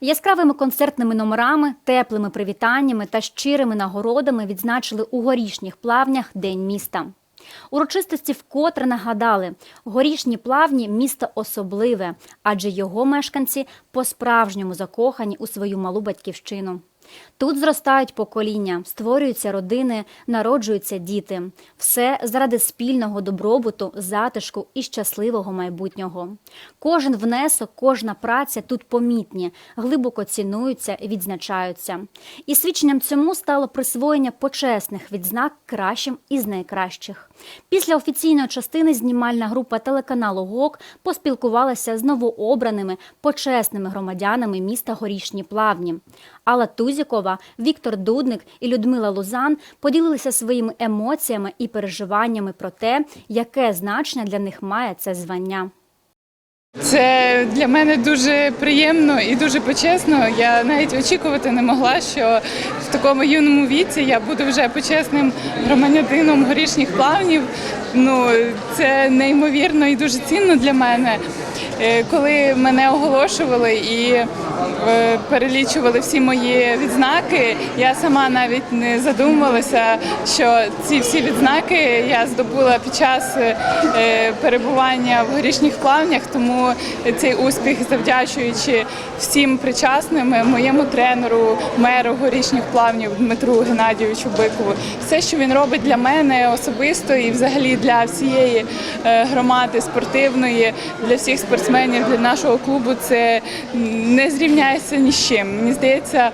Яскравими концертними номерами, теплими привітаннями та щирими нагородами відзначили у горішніх плавнях День міста. Урочистості вкотре нагадали, горішні плавні місто особливе, адже його мешканці по-справжньому закохані у свою малу батьківщину. Тут зростають покоління, створюються родини, народжуються діти. Все заради спільного добробуту, затишку і щасливого майбутнього. Кожен внесок, кожна праця тут помітні, глибоко цінуються і відзначаються. І свідченням цьому стало присвоєння почесних відзнак кращим із найкращих. Після офіційної частини знімальна група телеканалу ГОК поспілкувалася з новообраними почесними громадянами міста Горішні Плавні. Алла Тузікова, Віктор Дудник і Людмила Лузан поділилися своїми емоціями і переживаннями про те, яке значення для них має це звання. Це для мене дуже приємно і дуже почесно. Я навіть очікувати не могла, що в такому юному віці я буду вже почесним громадянином горішніх плавнів. Ну це неймовірно і дуже цінно для мене. Е, Коли мене оголошували і перелічували всі мої відзнаки, я сама навіть не задумувалася, що ці всі відзнаки я здобула під час е, перебування в горішніх плавнях. Тому цей успіх, завдячуючи всім причасним, моєму тренеру, меру горішніх плавнів Дмитру Геннадійовичу Бикову, все, що він робить для мене особисто і взагалі для всієї е, громади спортивної, для всіх спортсменів, для нашого клубу, це не зрівняється ні з чим. Мені здається.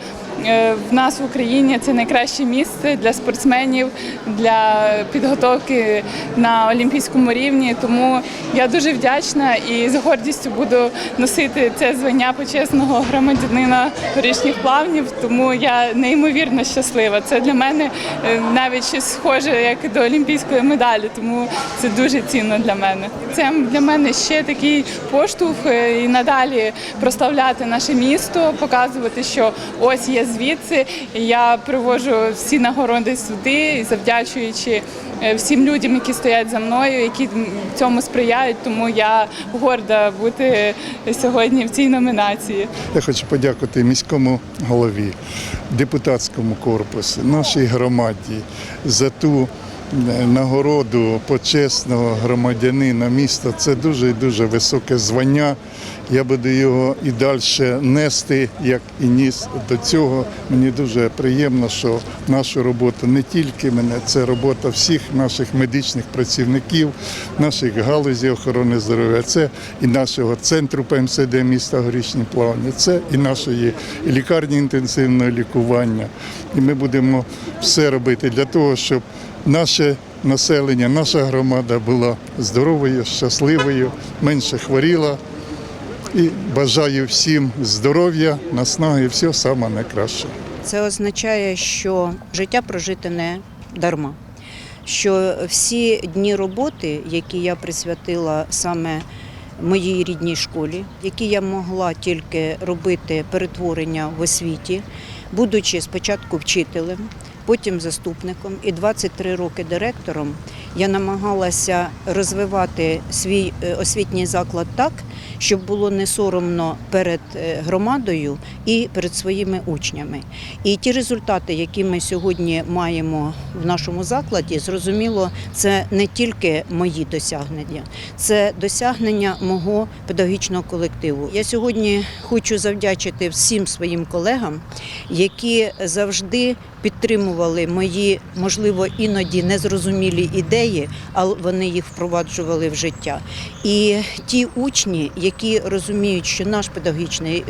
Е, В нас в Україні це найкраще місце для спортсменів, для підготовки на олімпійському рівні. Тому я дуже вдячна і з гордістю буду носити це звання почесного громадянина горішніх плавнів. Тому я неймовірно щаслива. Це для мене е, навіть щось схоже як до олімпійської медалі, тому це дуже цінно для мене. Це для мене ще такий поштовх е, і надалі прославляти наше місто, показувати, що ось є звідси. Я привожу всі нагороди сюди, завдячуючи е, всім людям, які стоять за мною, які цьому сприяють. Тому я горда бути сьогодні в цій номінації. Я хочу подякувати міському голові, депутатському корпусу, нашій громаді за ту нагороду почесного громадянина міста. Це дуже і дуже високе звання. Я буду його і далі нести, як і ніс до цього. Мені дуже приємно, що нашу роботу не тільки мене, це робота всіх наших медичних працівників, наших галузі охорони здоров'я, це і нашого центру ПМСД міста Горішні Плавні, це і нашої лікарні інтенсивного лікування. І ми будемо все робити для того, щоб наше населення, наша громада була здоровою, щасливою, менше хворіла. І бажаю всім здоров'я, наснаги, всього самого найкращого. Це означає, що життя прожите не дарма. Що всі дні роботи, які я присвятила саме моїй рідній школі, які я могла тільки робити перетворення в освіті, будучи спочатку вчителем, потім заступником і 23 роки директором, я намагалася розвивати свій е, освітній заклад так, щоб було не соромно перед е, громадою і перед своїми учнями. І ті результати, які ми сьогодні маємо в нашому закладі, зрозуміло, це не тільки мої досягнення, це досягнення мого педагогічного колективу. Я сьогодні хочу завдячити всім своїм колегам, які завжди підтримували мої, можливо, іноді незрозумілі ідеї, але вони їх впроваджували в життя. І ті учні, які розуміють, що наш педагогічний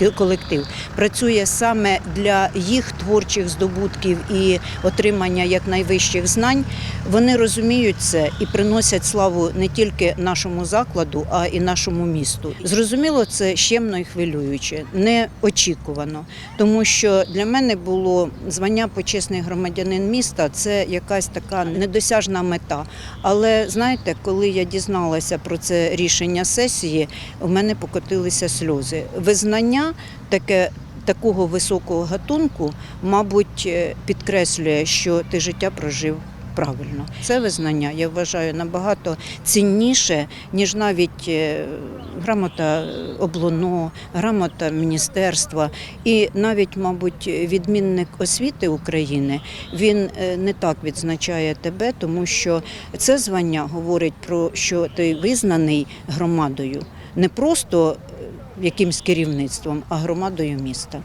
е, колектив працює саме для їх творчих здобутків і отримання якнайвищих знань, вони розуміють це і приносять славу не тільки нашому закладу, а і нашому місту. Зрозуміло, це щемно і хвилююче, неочікувано, тому що для мене було звання почесний громадянин міста це якась така недосяжна мета. Але знаєте, коли я дізналася про це рішення сесії, у мене покотилися сльози. Визнання таке. Такого високого гатунку, мабуть, е, підкреслює, що ти життя прожив правильно. Це визнання, я вважаю, набагато цінніше, ніж навіть е, грамота облоно, грамота міністерства. І навіть, мабуть, відмінник освіти України він е, не так відзначає тебе, тому що це звання говорить про що ти визнаний громадою, не просто е, якимсь керівництвом, а громадою міста.